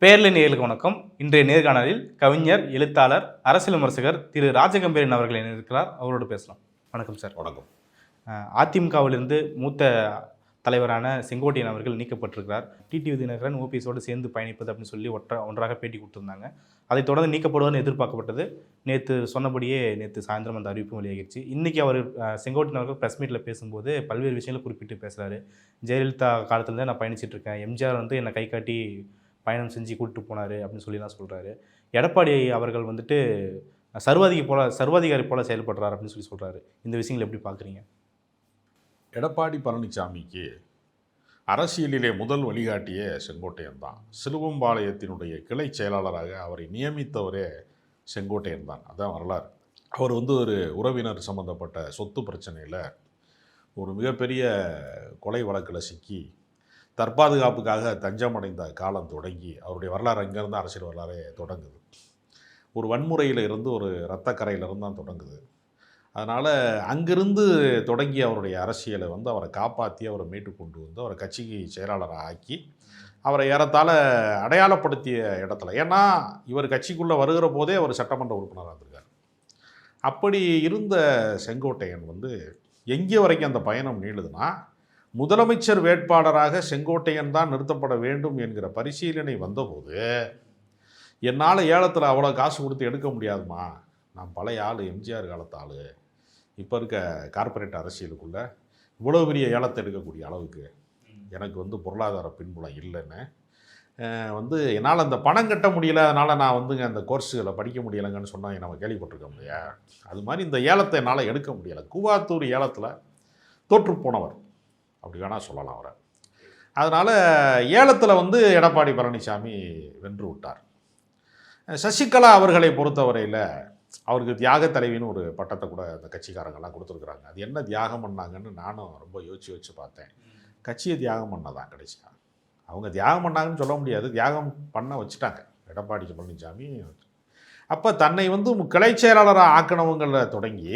பேர்ல நேர்களுக்கு வணக்கம். இன்றைய நேர்காணலில் கவிஞர் எழுத்தாளர் அரசியல் விமர்சகர் திரு ராஜகம்பீரன் அவர்கள் இருக்கிறார் அவரோடு பேசலாம். வணக்கம் சார். வணக்கம். அதிமுகவிலிருந்து மூத்த தலைவரான செங்கோட்டையன் அவர்கள் நீக்கப்பட்டிருக்கிறார். டிடிவி தினகரன் ஓபிஎஸோடு சேர்ந்து பயணிப்பது அப்படின்னு சொல்லி ஒற்ற ஒன்றாக பேட்டி கொடுத்திருந்தாங்க. அதைத் தொடர்ந்து நீக்கப்படுவார்னு எதிர்பார்க்கப்பட்டது. நேற்று சொன்னபடியே நேற்று சாயந்தரம் அந்த அறிவிப்பு வெளியாகிடுச்சு இன்றைக்கி அவர் செங்கோட்டையன் அவர்கள் ப்ரெஸ் மீட்டில் பேசும்போது பல்வேறு விஷயங்களை குறிப்பிட்டு பேசுகிறாரு ஜெயலலிதா காலத்துலேருந்து நான் பயணிச்சிட்டு இருக்கேன். எம்ஜிஆர் வந்து என்னை கை காட்டி பயணம் செஞ்சு கூட்டிட்டு போனார் அப்படின்னு சொல்லிலாம் சொல்கிறாரு எடப்பாடி அவர்கள் வந்துட்டு சர்வாதிகாரி போல சர்வாதிகாரி போல செயல்படுறாரு அப்படின்னு சொல்லி சொல்கிறாரு இந்த விஷயங்களை எப்படி பார்க்குறீங்க எடப்பாடி பழனிசாமிக்கு அரசியலிலே முதல் வழிகாட்டிய செங்கோட்டையன் தான். சிலுவம்பாளையத்தினுடைய கிளை செயலாளராக அவரை நியமித்தவரே செங்கோட்டையன் தான். அதான் வரலாறு. அவர் வந்து ஒரு உறவினர் சம்பந்தப்பட்ட சொத்து பிரச்சனையில் ஒரு மிகப்பெரிய கொலை வழக்கில் சிக்கி தற்பாதுகாப்புக்காக தஞ்சம் அடைந்த காலம் தொடங்கி அவருடைய வரலாறு அங்கேருந்து அரசியல் வரலாறே தொடங்குது. ஒரு வன்முறையில் இருந்து ஒரு இரத்தக்கரையிலிருந்து தான் தொடங்குது. அதனால் அங்கிருந்து தொடங்கி அவருடைய அரசியலை வந்து அவரை காப்பாற்றி அவரை மீட்டு கொண்டு வந்து அவரை கட்சிக்கு செயலாளராக ஆக்கி அவரை ஏறத்தாழ அடையாளப்படுத்திய இடத்துல ஏன்னா இவர் கட்சிக்குள்ளே வருகிற போதே அவர் சட்டமன்ற உறுப்பினராக இருந்திருக்கார். அப்படி இருந்த செங்கோட்டையன் வந்து எங்கே வரைக்கும் அந்த பயணம் நீளுதுன்னா முதலமைச்சர் வேட்பாளராக செங்கோட்டையன் தான் நிறுத்தப்பட வேண்டும் என்கிற பரிசீலனை வந்தபோது என்னால் ஏலத்தில் அவ்வளோ காசு கொடுத்து எடுக்க முடியாதுமா? நான் பழைய ஆள் எம்ஜிஆர் காலத்து ஆள். இப்போ இருக்க கார்ப்பரேட் அரசியலுக்குள்ளே இவ்வளோ பெரிய ஏலத்தை எடுக்கக்கூடிய அளவுக்கு எனக்கு வந்து பொருளாதார பின்புலம் இல்லைன்னு வந்து என்னால் அந்த பணம் கட்ட முடியல அதனால் நான் வந்துங்க அந்த கோர்ஸுகளை படிக்க முடியலைங்கன்னு சொன்னால் நம்ம கேள்விப்பட்டிருக்கோம் இல்லையா அது மாதிரி இந்த ஏலத்தை என்னால் எடுக்க முடியலை. கூவாத்தூர் ஏலத்தில் தோற்று போனவர். அப்படி வேணால் சொல்லலாம் அவரை. அதனால் ஏலத்தில் வந்து எடப்பாடி பழனிசாமி வென்று விட்டார். சசிகலா அவர்களை பொறுத்தவரையில் அவருக்கு தியாக தலைவின்னு ஒரு பட்டத்தை கூட அந்த கட்சிக்காரங்கெல்லாம் கொடுத்துருக்குறாங்க. அது என்ன தியாகம் பண்ணாங்கன்னு நானும் ரொம்ப யோசிச்சு வச்சு பார்த்தேன். கட்சியை தியாகம் பண்ணதான் கடைசியாக அவங்க தியாகம் பண்ணாங்கன்னு சொல்ல முடியாது. தியாகம் பண்ண வச்சுட்டாங்க. எடப்பாடி பழனிசாமி. அப்போ தன்னை வந்து கிளை செயலாளராக ஆக்கினவங்கள தொடங்கி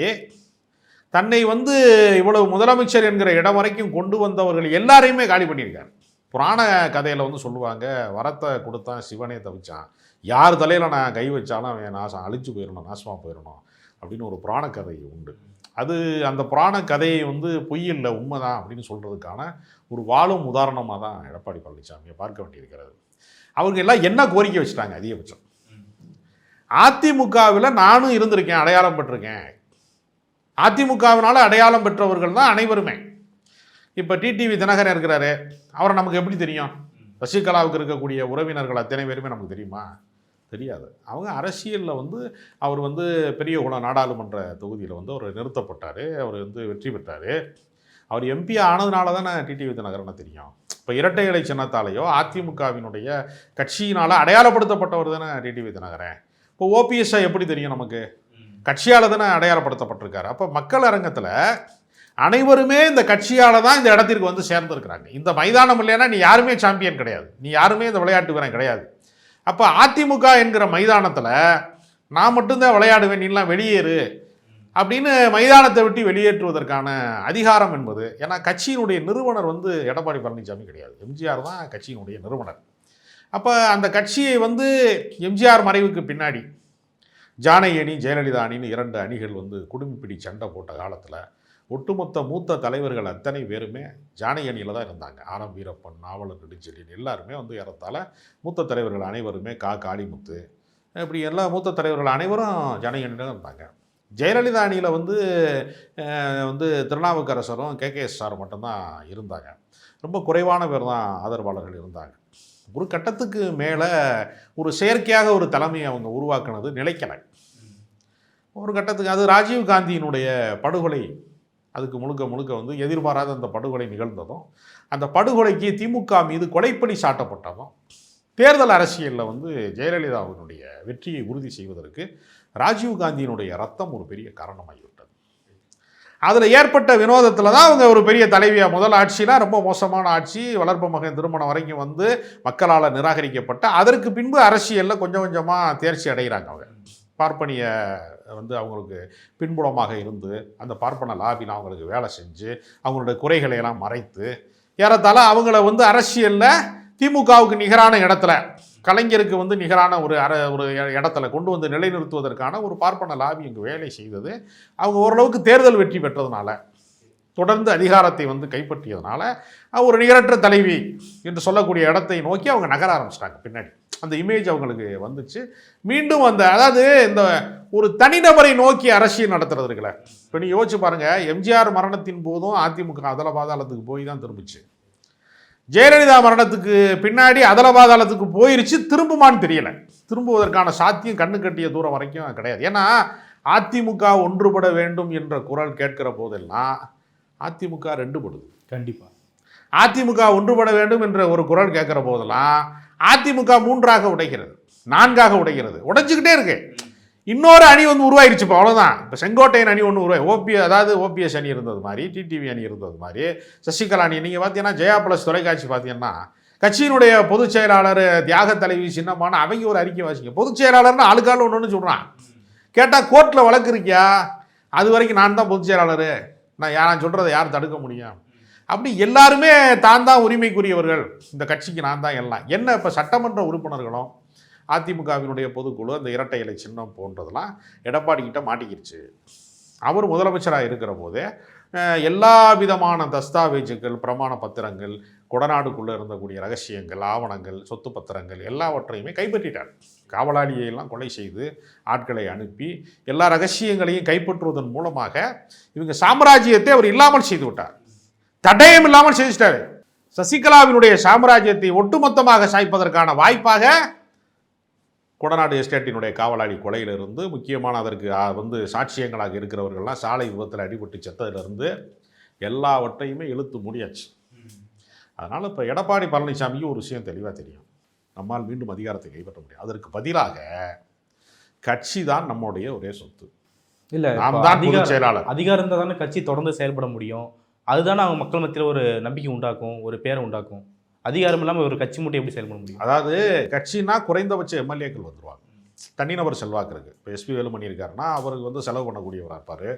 தன்னை வந்து இவ்வளவு முதலமைச்சர் என்கிற இடம் வரைக்கும் கொண்டு வந்தவர்கள் எல்லாரையுமே காலி பண்ணியிருக்காரு. புராண கதையில் வந்து சொல்லுவாங்க வரத்தை கொடுத்தான் சிவனே தவிச்சான். யார் தலையில் நான் கை வச்சாலும் அவன் நாசம் அழிச்சு போயிடணும் நாசமாக போயிடணும் அப்படின்னு ஒரு புராண கதை உண்டு. அது அந்த புராண கதையை வந்து பொய் இல்லை உண்மைதான் அப்படின்னு சொல்கிறதுக்கான ஒரு வாழும் உதாரணமாக தான் எடப்பாடி பழனிசாமியை பார்க்க வேண்டியிருக்கிறது. அவங்க எல்லாம் என்ன கோரிக்கை வச்சுட்டாங்க அதிகபட்சம். அதிமுகவில் நானும் இருந்திருக்கேன் அடையாளம் பெற்றிருக்கேன். அதிமுகவினால் அடையாளம் பெற்றவர்கள் தான் அனைவருமே. இப்போ டிடிவி தினகரன் இருக்கிறாரு. அவரை நமக்கு எப்படி தெரியும்? சசிகலாவுக்கு இருக்கக்கூடிய உறவினர்கள் அத்தனை பேருமே நமக்கு தெரியுமா? தெரியாது. அவங்க அரசியலில் வந்து அவர் வந்து பெரிய குளம் நாடாளுமன்ற தொகுதியில் வந்து அவர் நிறுத்தப்பட்டார். அவர் வந்து வெற்றி பெற்றார். அவர் எம்பி ஆனதுனால தானே டிடிவி தினகரனை தெரியும். இப்போ இரட்டை இலை சின்னத்தாலேயோ அதிமுகவினுடைய கட்சியினால் அடையாளப்படுத்தப்பட்டவர் தானே டிடிவி தினகரன். இப்போ ஓபிஎஸ்ஐ எப்படி தெரியும் நமக்கு? கட்சியால் தானே அடையாளப்படுத்தப்பட்டிருக்காரு. அப்போ மக்கள் அரங்கத்தில் அனைவருமே இந்த கட்சியால் தான் இந்த இடத்திற்கு வந்து சேர்ந்துருக்கிறாங்க. இந்த மைதானம் இல்லைன்னா நீ யாருமே சாம்பியன் கிடையாது. நீ யாருமே இந்த விளையாட்டு வீரன் கிடையாது. அப்போ அதிமுக என்கிற மைதானத்தில் நான் மட்டும்தான் விளையாடுவேன் நீலாம் வெளியேறு அப்படின்னு மைதானத்தை விட்டு வெளியேற்றுவதற்கான அதிகாரம் என்பது ஏன்னா கட்சியினுடைய நிறுவனர் வந்து எடப்பாடி பழனிசாமி கிடையாது. எம்ஜிஆர் தான் கட்சியினுடைய நிறுவனர். அப்போ அந்த கட்சியை வந்து எம்ஜிஆர் மறைவுக்கு பின்னாடி ஜானகி அணி ஜெயலலிதா அணின்னு இரண்டு அணிகள் வந்து குடும்பிப்பிடி சண்டை போட்ட காலத்தில் ஒட்டுமொத்த மூத்த தலைவர்கள் அத்தனை பேருமே ஜானகி அணியில் தான் இருந்தாங்க. ஆரம் வீரப்பன் நாவலர் நெடுஞ்செழியன் எல்லாருமே வந்து ஏறத்தாழ மூத்த தலைவர்கள் அனைவருமே கா காளிமுத்து இப்படி எல்லா மூத்த தலைவர்கள் அனைவரும் ஜானகி அணியில் தான் இருந்தாங்க. ஜெயலலிதா அணியில் வந்து வந்து திருநாவுக்கரசரும் கே கே எஸ் சார் மட்டும்தான் இருந்தாங்க. ரொம்ப குறைவான பேர் தான் ஆதரவாளர்கள் இருந்தாங்க. ஒரு கட்டத்துக்கு மேலே ஒரு செயற்கையாக ஒரு தலைமையை அவங்க உருவாக்குனது நிலைக்கலை. ஒரு கட்டத்துக்கு அது ராஜீவ் காந்தியினுடைய படுகொலை. அதுக்கு முழுக்க முழுக்க வந்து எதிர்பாராத அந்த படுகொலை நிகழ்ந்ததும் அந்த படுகொலைக்கு திமுக மீது கொலைப்பணி சாட்டப்பட்டதும் தேர்தல் அரசியலில் வந்து ஜெயலலிதாவினுடைய வெற்றியை உறுதி செய்வதற்கு ராஜீவ் காந்தியினுடைய ரத்தம் ஒரு பெரிய காரணமாகிவிட்டது. அதில் ஏற்பட்ட வினோதத்தில் தான் அவங்க ஒரு பெரிய தலைவியாக முதல் ஆட்சிலாம் ரொம்ப மோசமான ஆட்சி வளர்ப்பு மகன் திருமணம் வரைக்கும் வந்து மக்களால் நிராகரிக்கப்பட்ட அதற்கு பின்பு அரசியலில் கொஞ்சம் கொஞ்சமாக தேர்ச்சி அடைகிறாங்க அவங்க. பார்ப்பனிய வந்து அவங்களுக்கு பின்புலமாக இருந்து அந்த பார்ப்பன லாபியில் அவங்களுக்கு வேலை செஞ்சு அவங்களுடைய குறைகளை எல்லாம் மறைத்து ஏறத்தாழ அவங்கள வந்து அரசியலில் திமுகவுக்கு நிகரான இடத்துல கலைஞருக்கு வந்து நிகரான ஒரு அர ஒரு இடத்துல கொண்டு வந்து நிலைநிறுத்துவதற்கான ஒரு பார்ப்பன லாபி இங்கு வேலை செய்தது. அவங்க ஓரளவுக்கு தேர்தல் வெற்றி பெற்றதுனால தொடர்ந்து அதிகாரத்தை வந்து கைப்பற்றியதுனால ஒரு நிகரற்ற தலைவி என்று சொல்லக்கூடிய இடத்தை நோக்கி அவங்க நகர ஆரம்பிச்சிட்டாங்க பின்னாடி. அந்த இமேஜ் அவங்களுக்கு வந்துச்சு. மீண்டும் அந்த அதாவது இந்த ஒரு தனிநபரை நோக்கி அரசியல் நடத்துறது இருக்குல்ல. இப்போ நீ யோசிச்சு பாருங்க எம்ஜிஆர் மரணத்தின் போதும் அதிமுக அதல பாதாளத்துக்கு போய் தான் திரும்பிச்சு. ஜெயலலிதா மரணத்துக்கு பின்னாடி அதல பாதாளத்துக்கு போயிருச்சு திரும்புமான்னு தெரியல. திரும்புவதற்கான சாத்தியம் கண்ணு கட்டிய தூரம் வரைக்கும் கிடையாது. ஏன்னா அதிமுக ஒன்றுபட வேண்டும் என்ற குரல் கேட்கிற போதெல்லாம் அதிமுக ரெண்டுபடுது கண்டிப்பாக அதிமுக ஒன்றுபட வேண்டும் என்ற ஒரு குரல் கேட்கிற போதெல்லாம் அதிமுக மூன்றாக உடைகிறது நான்காக உடைகிறது உடைஞ்சுக்கிட்டே இருக்கு. இன்னொரு அணி வந்து உருவாயிருச்சு இப்போ அவ்வளோதான் இப்போ செங்கோட்டையன் அணி ஒன்று உருவாய் ஓபி அதாவது ஓபிஎஸ் அணி இருந்தது மாதிரி டிடிவி அணி இருந்தது மாதிரி சசிகலா அணி. நீங்கள் பார்த்தீங்கன்னா ஜெயா பிளஸ் தொலைக்காட்சி பார்த்தீங்கன்னா கட்சியினுடைய பொதுச் செயலாளர் தியாக தலைவி சின்னமான அவங்க ஒரு அறிக்கை வாசிங்க பொதுச் செயலாளர்னு ஆளுக்காள் ஒன்று ஒன்று சொல்கிறான் கேட்டால் கோர்ட்டில் வழக்கு இருக்கியா? அது வரைக்கும் நான் தான் பொதுச் செயலாளர். நான் யா- நான் சொல்கிறத யார் தடுக்க முடியும். அப்படி எல்லாருமே தான் தான் உரிமைக்குரியவர்கள். இந்த கட்சிக்கு நான் தான் எல்லாம். என்ன இப்போ சட்டமன்ற உறுப்பினர்களும் அதிமுகவினுடைய பொதுக்குழு அந்த இரட்டை இலை சின்னம் போன்றதெல்லாம் எடப்பாடி கிட்ட அவர் முதலமைச்சராக இருக்கிற போதே எல்லா விதமான தஸ்தாவேஜுகள் பிரமாண பத்திரங்கள் கொடநாடுக்குள்ளே இருந்தக்கூடிய ரகசியங்கள் ஆவணங்கள் சொத்து பத்திரங்கள் எல்லாவற்றையுமே கைப்பற்றிட்டார். காவலாளியெல்லாம் கொலை செய்து ஆட்களை அனுப்பி எல்லா ரகசியங்களையும் கைப்பற்றுவதன் மூலமாக இவங்க சாம்ராஜ்யத்தை அவர் இல்லாமல் செய்து விட்டார். தடயம் இல்லாமல் செஞ்சிட்டாரு. சசிகலாவினுடைய சாம்ராஜ்யத்தை ஒட்டுமொத்தமாக சாய்ப்பதற்கான வாய்ப்பாக கொடநாடு எஸ்டேட்டினுடைய காவலாளி கொலையிலிருந்து முக்கியமான அதற்கு வந்து சாட்சியங்களாக இருக்கிறவர்கள்லாம் சாலை விபத்தில் அடிபட்டு செத்ததிலிருந்து எல்லாவற்றையுமே இழுத்து முடியாச்சு. அதனால் இப்போ எடப்பாடி பழனிசாமிக்கு ஒரு விஷயம் தெளிவாக தெரியும். நம்மால் மீண்டும் அதிகாரத்தை கைப்பற்ற முடியும் அதற்கு பதிலாக கட்சி தான் நம்முடைய ஒரே சொத்து. இல்லை நாம் தான் பொதுச் செயலாளர். அதிகாரம் இருந்தால் தானே கட்சி தொடர்ந்து செயல்பட முடியும். அதுதானே அவங்க மக்கள் மத்தியில் ஒரு நம்பிக்கை உண்டாக்கும் ஒரு பேரை உண்டாக்கும். அதிகாரம் இல்லாமல் ஒரு கட்சி மட்டும் எப்படி செயல்பட முடியும்? அதாவது கட்சினா குறைந்தபட்ச எம்எல்ஏக்கள் வந்துருவாங்க. தனிநபர் செல்வாக்கு இருக்குது இப்போ எஸ்பி வேலுமணி இருக்காருன்னா அவருக்கு வந்து செலவு பண்ணக்கூடியவராக இருப்பார்.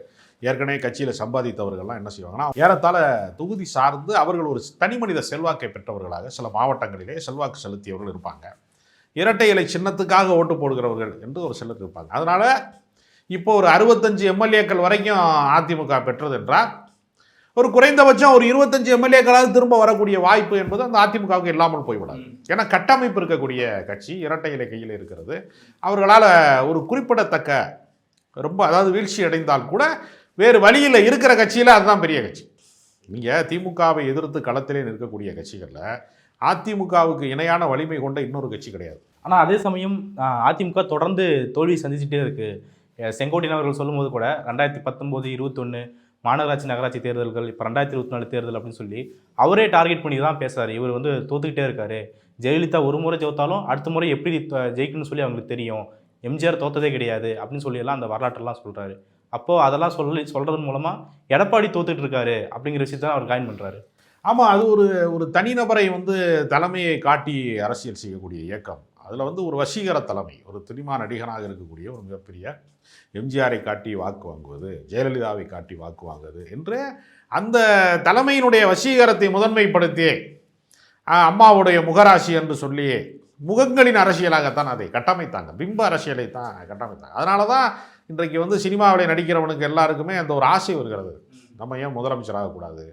ஏற்கனவே கட்சியில் சம்பாதித்தவர்கள்லாம் என்ன செய்வாங்கன்னா ஏறத்தாழ தொகுதி சார்ந்து அவர்கள் ஒரு தனி மனித செல்வாக்கை பெற்றவர்களாக சில மாவட்டங்களிலே செல்வாக்கு செலுத்தியவர்கள் இருப்பாங்க. இரட்டை இலை சின்னத்துக்காக ஓட்டு போடுகிறவர்கள் என்று ஒரு சிலர் இருப்பாங்க. அதனால் இப்போ ஒரு அறுபத்தஞ்சு எம்எல்ஏக்கள் வரைக்கும் அதிமுக பெற்றது என்றால் ஒரு குறைந்தபட்சம் ஒரு இருபத்தஞ்சு எம்எல்ஏக்களாவது திரும்ப வரக்கூடிய வாய்ப்பு என்பது அந்த அதிமுகவுக்கு இல்லாமல் போய்விடாது ஏன்னா கட்டமைப்பு இருக்கக்கூடிய கட்சி இரட்டை இலை கையில் இருக்கிறது. அவர்களால் ஒரு குறிப்பிடத்தக்க ரொம்ப அதாவது வீழ்ச்சி அடைந்தால் கூட வேறு வழியில் இருக்கிற கட்சியில் அதுதான் பெரிய கட்சி. நீங்கள் திமுகவை எதிர்த்து களத்திலே நிற்கக்கூடிய கட்சிகளில் அதிமுகவுக்கு இணையான வலிமை கொண்ட இன்னொரு கட்சி கிடையாது. ஆனால் அதே சமயம் அதிமுக தொடர்ந்து தோல்வி சந்திச்சுட்டே இருக்கு. அஹ் செங்கோட்டையன் அவர்கள் சொல்லும்போது கூட ரெண்டாயிரத்தி பத்தொம்போது இருபத்தொன்று மாநகராட்சி நகராட்சி தேர்தல்கள் இப்போ ரெண்டாயிரத்தி இருபத்தி நாலு தேர்தல் அப்படின்னு சொல்லி அவரே டார்கெட் பண்ணி தான் பேசுகிறார் இவர் வந்து தோத்துக்கிட்டே இருக்காரு. ஜெயலலிதா ஒரு முறை ஜெயித்தாலும் அடுத்த முறை எப்படி ஜெயிக்கணும்னு சொல்லி அவங்களுக்கு தெரியும். எம்ஜிஆர் தோத்ததே கிடையாது அப்படின்னு சொல்லியெல்லாம் அந்த வரலாற்றெல்லாம் சொல்கிறாரு அப்போ அதெல்லாம் சொல்லி சொல்கிறதன் மூலமாக எடப்பாடி தோத்துட்டு இருக்காரு அப்படிங்கிற விஷயத்தை தான் அவர் காயின் பண்ணுறாரு ஆமாம் அது ஒரு ஒரு தனிநபரை வந்து தலைமையை காட்டி அரசியல் செய்யக்கூடிய இயக்கம். அதில் வந்து ஒரு வசீகர தலைமை ஒரு சினிமா நடிகனாக இருக்கக்கூடிய ஒரு மிகப்பெரிய எம்ஜிஆரை காட்டி வாக்கு வாங்குவது ஜெயலலிதாவை காட்டி வாக்கு வாங்குவது என்று அந்த தலைமையினுடைய வசீகரத்தை முதன்மைப்படுத்தி அம்மாவுடைய முகராசி என்று சொல்லி முகங்களின் அரசியலாகத்தான் அதை கட்டமைத்தாங்க. பிம்ப அரசியலை தான் கட்டமைத்தாங்க. அதனால தான் இன்றைக்கு வந்து சினிமாவில் நடிக்கிறவனுக்கு எல்லாருக்குமே அந்த ஒரு ஆசை வருகிறது. நம்ம ஏன் முதலமைச்சராகக்கூடாது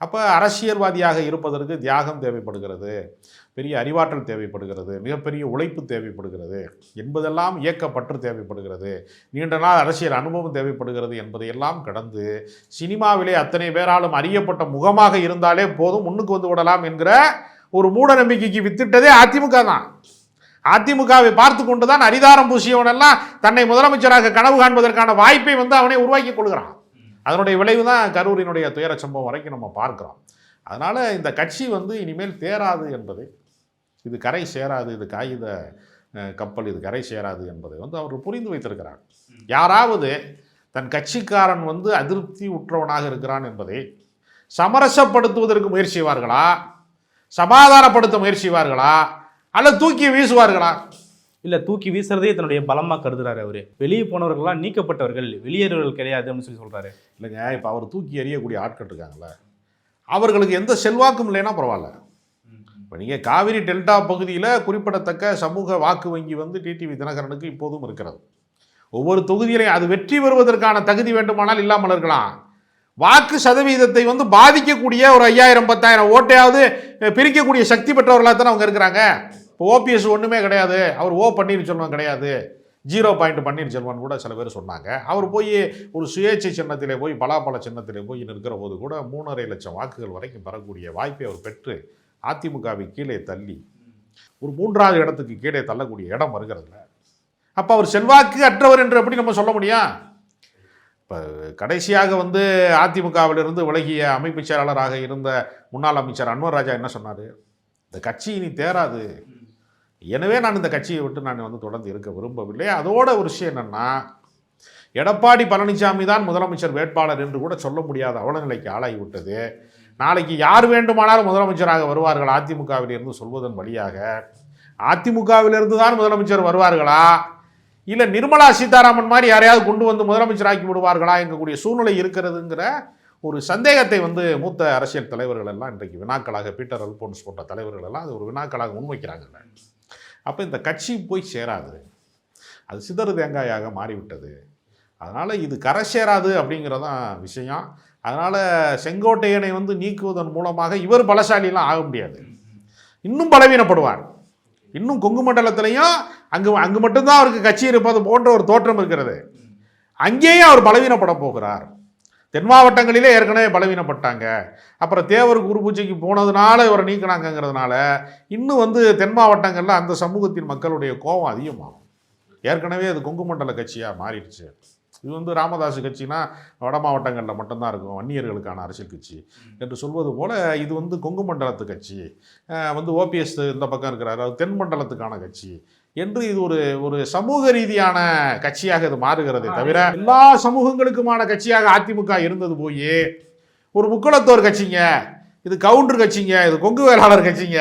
அப்போ அரசியல்வாதியாக இருப்பதற்கு தியாகம் தேவைப்படுகிறது பெரிய அறிவாற்றல் தேவைப்படுகிறது மிகப்பெரிய உழைப்பு தேவைப்படுகிறது என்பதெல்லாம் இயக்கப்பற்று தேவைப்படுகிறது. நீண்ட நாள் அரசியல் அனுபவம் தேவைப்படுகிறது என்பதையெல்லாம் கடந்து சினிமாவிலே அத்தனை பேராலும் அறியப்பட்ட முகமாக இருந்தாலே போதும் முன்னுக்கு வந்து விடலாம் என்கிற ஒரு மூட நம்பிக்கைக்கு வித்திட்டதே அதிமுக தான். அதிமுகவை பார்த்து கொண்டு தான் அரிதாரம் பூசியவனெல்லாம் தன்னை முதலமைச்சராக கனவு காண்பதற்கான வாய்ப்பை வந்து அவனை உருவாக்கி கொள்கிறான். அதனுடைய விளைவு தான் கரூரினுடைய துயர சம்பவம் வரைக்கும் நம்ம பார்க்கிறோம். அதனால் இந்த கட்சி வந்து இனிமேல் தேராது என்பதை இது கரை சேராது இது காகித கப்பல் இது கரை சேராது என்பதை வந்து அவர் புரிந்து வைத்திருக்கிறார். யாராவது தன் கட்சிக்காரன் வந்து அதிருப்தி உற்றவனாக இருக்கிறான் என்பதை சமரசப்படுத்துவதற்கு முயற்சி செய்வார்களா? சமாதானப்படுத்த முயற்சி செய்வார்களா? அல்லது தூக்கி வீசுவார்களா? இல்லை தூக்கி வீசுறதே தன்னுடைய பலமாக கருதுறாரு அவர். வெளியே போனவர்கள்லாம் நீக்கப்பட்டவர்கள் வெளியேறவர்கள் கிடையாது அப்படின்னு சொல்லி சொல்கிறாரு இல்லைங்க இப்போ அவர் தூக்கி எறியக்கூடிய ஆட்கள் இருக்காங்கல்ல அவர்களுக்கு எந்த செல்வாக்கும் இல்லைன்னா பரவாயில்ல. இப்போ நீங்கள் காவிரி டெல்டா பகுதியில் குறிப்பிடத்தக்க சமூக வாக்கு வங்கி வந்து டிடிவி தினகரனுக்கு இப்போதும் இருக்கிறது. ஒவ்வொரு தொகுதியிலையும் அது வெற்றி பெறுவதற்கான தகுதி வேண்டுமானால் இல்லாமல் இருக்கலாம். வாக்கு சதவீதத்தை வந்து பாதிக்கக்கூடிய ஒரு ஐயாயிரம் பத்தாயிரம் ஓட்டையாவது பிரிக்கக்கூடிய சக்தி பெற்றவர்களாக தானே அவங்க இருக்கிறாங்க. இப்போ ஓபிஎஸ் ஒன்றுமே கிடையாது. அவர் ஓ பன்னீர்செல்வம் கிடையாது. ஜீரோ பாயிண்ட் பன்னீர்செல்வன் கூட சில பேர் சொன்னாங்க. அவர் போய் ஒரு சுயேட்சை சின்னத்திலே போய் பலாப்பழ சின்னத்திலே போய் நிற்கிற போது கூட மூணரை லட்சம் வாக்குகள் வரைக்கும் பெறக்கூடிய வாய்ப்பை அவர் பெற்று அதிமுகவை கீழே தள்ளி ஒரு மூன்றாவது இடத்துக்கு கீழே தள்ளக்கூடிய இடம் வருகிறதுல. அப்போ அவர் செல்வாக்கு அற்றவர் என்று எப்படி நம்ம சொல்ல முடியும்? இப்போ கடைசியாக வந்து அதிமுகவிலிருந்து விலகிய அமைப்புச் செயலாளராக இருந்த முன்னாள் அமைச்சர் அன்வர் ராஜா என்ன சொன்னார்? இந்த கட்சி இனி தேராது. எனவே நான் இந்த கட்சியை விட்டு நான் வந்து தொடர்ந்து இருக்க விரும்பவில்லை. அதோட ஒரு விஷயம் என்னென்னா எடப்பாடி பழனிசாமி தான் முதலமைச்சர் வேட்பாளர் என்று கூட சொல்ல முடியாத அவலநிலைக்கு ஆளாகிவிட்டது நாளைக்கு யார் வேண்டுமானாலும் முதலமைச்சராக வருவார்கள்? அதிமுகவிலிருந்து சொல்வதன் வழியாக அதிமுகவிலிருந்து தான் முதலமைச்சர் வருவார்களா? இல்லை நிர்மலா சீதாராமன் மாதிரி யாரையாவது கொண்டு வந்து முதலமைச்சராக்கி விடுவார்களா எங்கக்கூடிய சூழ்நிலை இருக்கிறதுங்கிற ஒரு சந்தேகத்தை வந்து மூத்த அரசியல் தலைவர்கள் எல்லாம் இன்றைக்கு வினாக்களாக பீட்டர் அல்போன்ஸ் போன்ற தலைவர்கள் எல்லாம் அது ஒரு வினாக்களாக முன்வைக்கிறாங்க. அப்போ இந்த கட்சி போய் சேராது. அது சிதறு தேங்காயாக மாறிவிட்டது. அதனால் இது கரை சேராது அப்படிங்கிறதான் விஷயம். அதனால் செங்கோட்டையனை வந்து நீக்குவதன் மூலமாக இவர் பலசாலிலாம் ஆக முடியாது. இன்னும் பலவீனப்படுவார். இன்னும் கொங்கு மண்டலத்திலையும் அங்கு அங்கு மட்டும்தான் அவருக்கு கட்சி இருப்பது போன்ற ஒரு தோற்றம் இருக்கிறது. அங்கேயும் அவர் பலவீனப்பட போகிறார். தென் மாவட்டங்களிலே ஏற்கனவே பலவீனப்பட்டாங்க. அப்புறம் தேவர் குரு பூஜைக்கு போனதுனால இவரை நீக்கினாங்கங்கிறதுனால இன்னும் வந்து தென் மாவட்டங்களில் அந்த சமூகத்தின் மக்களுடைய கோபம் அதிகமாகும். ஏற்கனவே அது கொங்கு மண்டல கட்சியாக மாறிடுச்சு. இது வந்து ராமதாஸ் கட்சினா வட மாவட்டங்களில் மட்டும்தான் இருக்கும் வன்னியர்களுக்கான அரசியல் கட்சி என்று சொல்வது போல இது வந்து கொங்கு மண்டலத்து கட்சி. வந்து ஓபிஎஸ் இந்த பக்கம் இருக்கிறாரு அது தென் மண்டலத்துக்கான கட்சி என்று இது ஒரு ஒரு சமூக ரீதியான கட்சியாக இது மாறுகிறதே தவிர எல்லா சமூகங்களுக்குமான கட்சியாக அதிமுக இருந்தது போய் ஒரு முக்குளத்தோர் கட்சிங்க இது கவுண்டர் கட்சிங்க இது கொங்கு வேளாளர் கட்சிங்க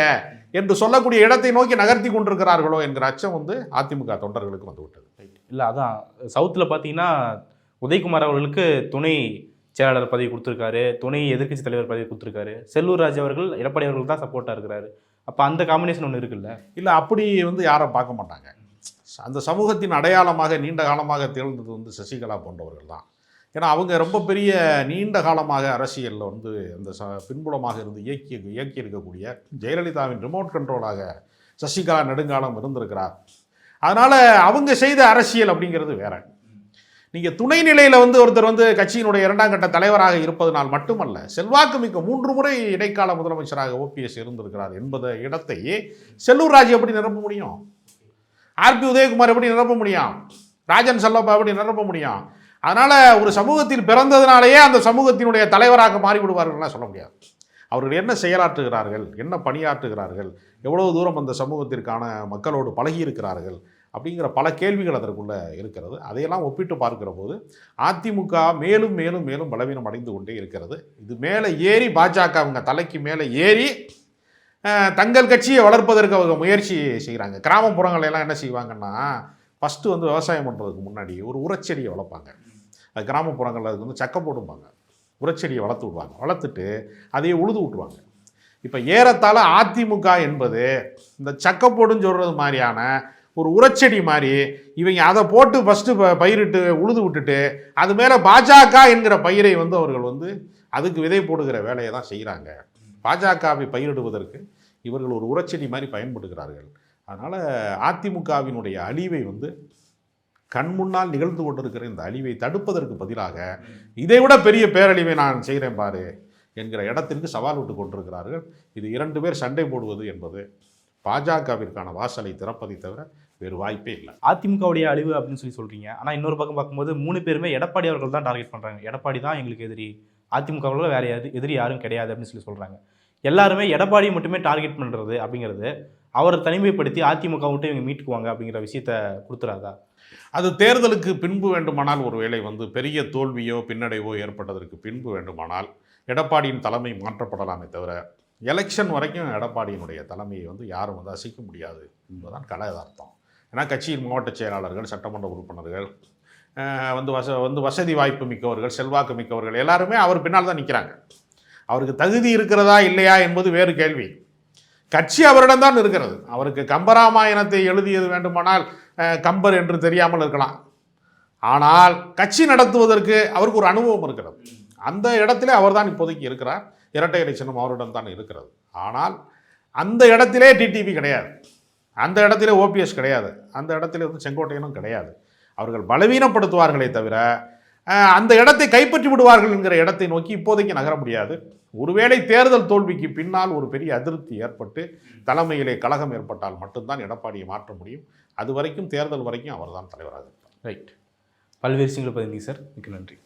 என்று சொல்லக்கூடிய இடத்தை நோக்கி நகர்த்தி கொண்டிருக்கிறார்களோ என்கிற அச்சம் வந்து அதிமுக தொண்டர்களுக்கு வந்து விட்டது இல்லை அதான். சவுத்தில் பார்த்தீங்கன்னா உதயகுமார் அவர்களுக்கு துணை செயலாளர் பதவி கொடுத்துருக்காரு. துணை எதிர்க்கட்சி தலைவர் பதவி கொடுத்துருக்காரு. செல்லூர் ராஜ் அவர்கள் எடப்பாடி அவர்கள் தான் சப்போர்ட்டாக இருக்கிறாரு. அப்போ அந்த காம்பினேஷன் ஒன்று இருக்குல்ல? இல்லை அப்படி வந்து யாரும் பார்க்க மாட்டாங்க. அந்த சமூகத்தின் அடையாளமாக நீண்ட காலமாக திகழ்ந்தது வந்து சசிகலா போன்றவர்கள் தான். ஏன்னா அவங்க ரொம்ப பெரிய நீண்ட காலமாக அரசியலில் வந்து அந்த ச பின்புலமாக இருந்து இயக்கி இயக்கி இருக்கக்கூடிய ஜெயலலிதாவின் ரிமோட் கண்ட்ரோலாக சசிகலா நெடுங்காலம் இருந்திருக்கிறார். அதனால் அவங்க செய்த அரசியல் அப்படிங்கிறது வேற. நீங்கள் துணை நிலையில் வந்து ஒருத்தர் வந்து கட்சியினுடைய இரண்டாம் கட்ட தலைவராக இருப்பதனால் மட்டுமல்ல செல்வாக்கு மிக்க மூன்று முறை இடைக்கால முதலமைச்சராக ஓபிஎஸ் இருந்திருக்கிறார் என்பத இடத்தை செல்லூர் ராஜ் எப்படி நிரப்ப முடியும்? ஆர்பி உதயகுமார் எப்படி நிரப்ப முடியும்? ராஜன் செல்லப்பா எப்படி நிரப்ப முடியும்? அதனால் ஒரு சமூகத்தில் பிறந்ததுனாலேயே அந்த சமூகத்தினுடைய தலைவராக மாறிவிடுவார்கள்லாம் சொல்ல முடியாது. அவர்கள் என்ன செயலாற்றுகிறார்கள்? என்ன பணியாற்றுகிறார்கள்? எவ்வளவு தூரம் அந்த சமூகத்திற்கான மக்களோடு பழகி இருக்கிறார்கள் அப்படிங்கிற பல கேள்விகள் அதற்குள்ளே இருக்கிறது. அதையெல்லாம் ஒப்பிட்டு பார்க்கிற போது அதிமுக மேலும் மேலும் மேலும் பலவீனம் அடைந்து கொண்டே இருக்கிறது. இது மேலே ஏறி பாஜக அவங்க தலைக்கு மேலே ஏறி தங்கள் கட்சியை வளர்ப்பதற்கு அவங்க முயற்சி செய்கிறாங்க கிராமப்புறங்களெல்லாம் என்ன செய்வாங்கன்னா ஃபஸ்ட்டு வந்து விவசாயம் பண்ணுறதுக்கு முன்னாடி ஒரு உரச்செடியை வளர்ப்பாங்க. அது கிராமப்புறங்களில் அதுக்கு வந்து சக்கை போடும்பாங்க உரச்செடியை வளர்த்து விடுவாங்க. வளர்த்துட்டு அதையே உழுது விட்டுருவாங்க. இப்போ ஏறத்தாழ அதிமுக என்பது இந்த சக்கப்போடுன்னு சொல்கிறது மாதிரியான ஒரு உரச்செடி மாதிரி இவங்க அதை போட்டு ஃபஸ்ட்டு பயிரிட்டு உழுது விட்டுட்டு அது மேலே பாஜக என்கிற பயிரை வந்து அவர்கள் வந்து அதுக்கு விதை போடுகிற வேலையை தான் செய்கிறாங்க பாஜகவை பயிரிடுவதற்கு இவர்கள் ஒரு உரச்செடி மாதிரி பயன்படுகிறார்கள். அதனால் அதிமுகவினுடைய அழிவை வந்து கண் முன்னால் நிகழ்ந்து கொண்டிருக்கிற இந்த அழிவை தடுப்பதற்கு பதிலாக இதைவிட பெரிய பேரழிவை நான் செய்கிறேன் பாரு என்கிற இடத்திற்கு சவால் விட்டு கொண்டிருக்கிறார்கள். இது இரண்டு பேர் சண்டை போடுவது என்பது பாஜகவிற்கான வாசலை திறப்பதை தவிர வேறு வாய்ப்பே இல்லை. அதிமுகவுடைய அழிவு அப்படின்னு சொல்லி சொல்கிறீங்க ஆனால் இன்னொரு பக்கம் பார்க்கும்போது மூணு பேருமே எடப்பாடி அவர்கள் தான் டார்கெட் பண்ணுறாங்க எடப்பாடி தான் எங்களுக்கு எதிரி. அதிமுகவில் வேறு யாரு எதிரி யாரும் கிடையாது அப்படின்னு சொல்லி சொல்கிறாங்க எல்லாருமே எடப்பாடியை மட்டுமே டார்கெட் பண்ணுறது அப்படிங்கிறது அவரை தனிமைப்படுத்தி அதிமுக விட்டு இவங்க மீட்டுக்குவாங்க அப்படிங்கிற விஷயத்த கொடுத்துறாதா? அது தேர்தலுக்கு பின்பு வேண்டுமானால் ஒருவேளை வந்து பெரிய தோல்வியோ பின்னடைவோ ஏற்பட்டதற்கு பின்பு வேண்டுமானால் எடப்பாடியின் தலைமை மாற்றப்படலாமே தவிர எலெக்ஷன் வரைக்கும் எடப்பாடியினுடைய தலைமையை வந்து யாரும் வந்து அசைக்க முடியாது என்பதுதான் கல யதார்த்தம் ஏன்னா கட்சியின் மாவட்ட செயலாளர்கள் சட்டமன்ற உறுப்பினர்கள் வந்து வச வந்து வசதி வாய்ப்பு மிக்கவர்கள் செல்வாக்கு மிக்கவர்கள் எல்லாருமே அவர் பின்னால் தான் நிற்கிறாங்க அவருக்கு தகுதி இருக்கிறதா இல்லையா என்பது வேறு கேள்வி. கட்சி அவரிடம்தான் இருக்கிறது. அவருக்கு கம்பராமாயணத்தை எழுதியது வேண்டுமானால் கம்பர் என்று தெரியாமல் இருக்கலாம். ஆனால் கட்சி நடத்துவதற்கு அவருக்கு ஒரு அனுபவம் இருக்கிறது. அந்த இடத்திலே அவர்தான் இப்போதைக்கு இருக்கிறார். இரட்டை இலை சின்னம் அவரிடம் தான் இருக்கிறது. ஆனால் அந்த இடத்திலே டிடிவி கிடையாது. அந்த இடத்திலே ஓபிஎஸ் கிடையாது. அந்த இடத்துல வந்து செங்கோட்டையனும் கிடையாது. அவர்கள் பலவீனப்படுத்துவார்களே தவிர அந்த இடத்தை கைப்பற்றி விடுவார்கள் என்கிற இடத்தை நோக்கி இப்போதைக்கு நகர முடியாது. ஒருவேளை தேர்தல் தோல்விக்கு பின்னால் ஒரு பெரிய அதிருப்தி ஏற்பட்டு தலைமையிலே கழகம் ஏற்பட்டால் மட்டும்தான் எடப்பாடியை மாற்ற முடியும். அது வரைக்கும் தேர்தல் வரைக்கும் அவர்தான் தலைவராக இருப்பார். ரைட் பல்வேறு விஷயங்களை பதிந்தீங்க சார் மிக்க நன்றி.